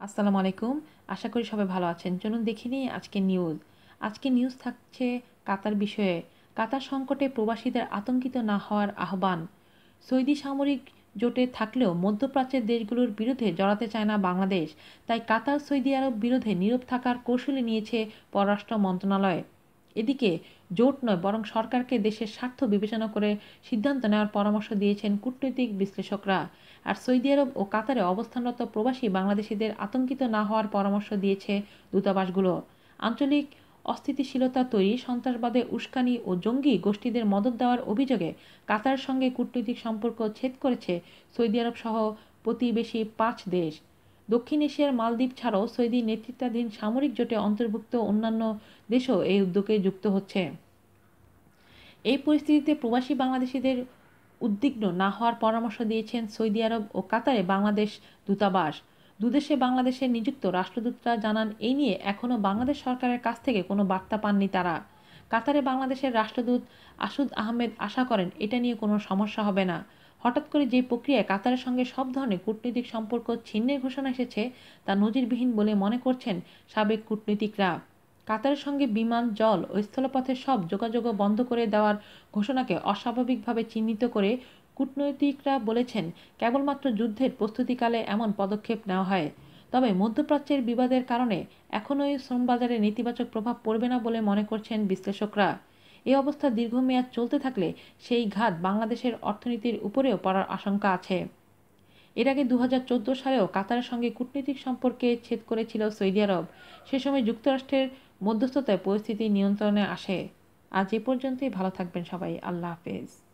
আসসালামু আলাইকুম। আশা করি সবাই ভালো আছেন। চলুন দেখে নিই আজকে নিউজ আজকে নিউজ থাকছে কাতার বিষয়ে। কাতার সংকটে প্রবাসীদের আতঙ্কিত না হওয়ার আহ্বান। সৌদি সামরিক জোটে থাকলেও মধ্যপ্রাচ্যের দেশগুলোর বিরুদ্ধে জড়াতে চায় না বাংলাদেশ। তাই কাতার সৌদি আরব বিরুদ্ধে নীরব থাকার কৌশলী নিয়েছে পররাষ্ট্র মন্ত্রণালয়। এদিকে জোট নয়, বরং সরকারকে দেশের স্বার্থ বিবেচনা করে সিদ্ধান্ত নেওয়ার পরামর্শ দিয়েছেন কূটনৈতিক বিশ্লেষকরা। আর সৌদি আরব ও কাতারে অবস্থানরত প্রবাসী বাংলাদেশিদের আতঙ্কিত না হওয়ার পরামর্শ দিয়েছে দূতাবাসগুলো। আঞ্চলিক অস্থিতিশীলতা তৈরি, সন্ত্রাসবাদে উস্কানি ও জঙ্গি গোষ্ঠীদের মদত দেওয়ার অভিযোগে কাতারের সঙ্গে কূটনৈতিক সম্পর্ক ছেদ করেছে সৌদি আরব সহ প্রতিবেশী পাঁচ দেশ। দক্ষিণ এশিয়ার মালদ্বীপ ছাড়াও সৌদি নেতৃত্বাধীন সামরিক জোটে অন্তর্ভুক্ত অন্যান্য দেশও এই উদ্যোগে যুক্ত হচ্ছে। এই পরিস্থিতিতে প্রবাসী বাংলাদেশিদের উদ্বিগ্ন না হওয়ার পরামর্শ দিয়েছেন সৌদি আরব ও কাতারে বাংলাদেশ দূতাবাস। দুদেশে বাংলাদেশে নিযুক্ত রাষ্ট্রদূতরা জানান, এই নিয়ে এখনও বাংলাদেশ সরকারের কাছ থেকে কোনো বার্তা পাননি তারা। কাতারে বাংলাদেশের রাষ্ট্রদূত আসুদ আহমেদ আশা করেন, এটা নিয়ে কোনো সমস্যা হবে না। হঠাৎ করে যে প্রক্রিয়ায় কাতারের সঙ্গে সব ধরনের কূটনৈতিক সম্পর্ক ছিন্নের ঘোষণা এসেছে, তা নজিরবিহীন বলে মনে করছেন সাবেক কূটনীতিকরা। কাতারের সঙ্গে বিমান, জল ও স্থলপথের সব যোগাযোগও বন্ধ করে দেওয়ার ঘোষণাকে অস্বাভাবিকভাবে চিহ্নিত করে কূটনৈতিকরা বলেছেন, কেবলমাত্র যুদ্ধের প্রস্তুতিকালে এমন পদক্ষেপ নেওয়া হয়। তবে মধ্যপ্রাচ্যের বিবাদের কারণে এখনও এই শ্রমবাজারে নেতিবাচক প্রভাব পড়বে না বলে মনে করছেন বিশ্লেষকরা। এই অবস্থা দীর্ঘমেয়াদ চলতে থাকলে সেই ঘাত বাংলাদেশের অর্থনীতির উপরেও পড়ার আশঙ্কা আছে। এর আগে দু হাজার চোদ্দ সালেও কাতারের সঙ্গে কূটনৈতিক সম্পর্কে ছেদ করেছিল সৌদি আরব। সে সময় যুক্তরাষ্ট্রের মধ্যস্থতায় পরিস্থিতি নিয়ন্ত্রণে আসে। আজ এ পর্যন্তই, ভালো থাকবেন সবাই। আল্লাহ হাফেজ।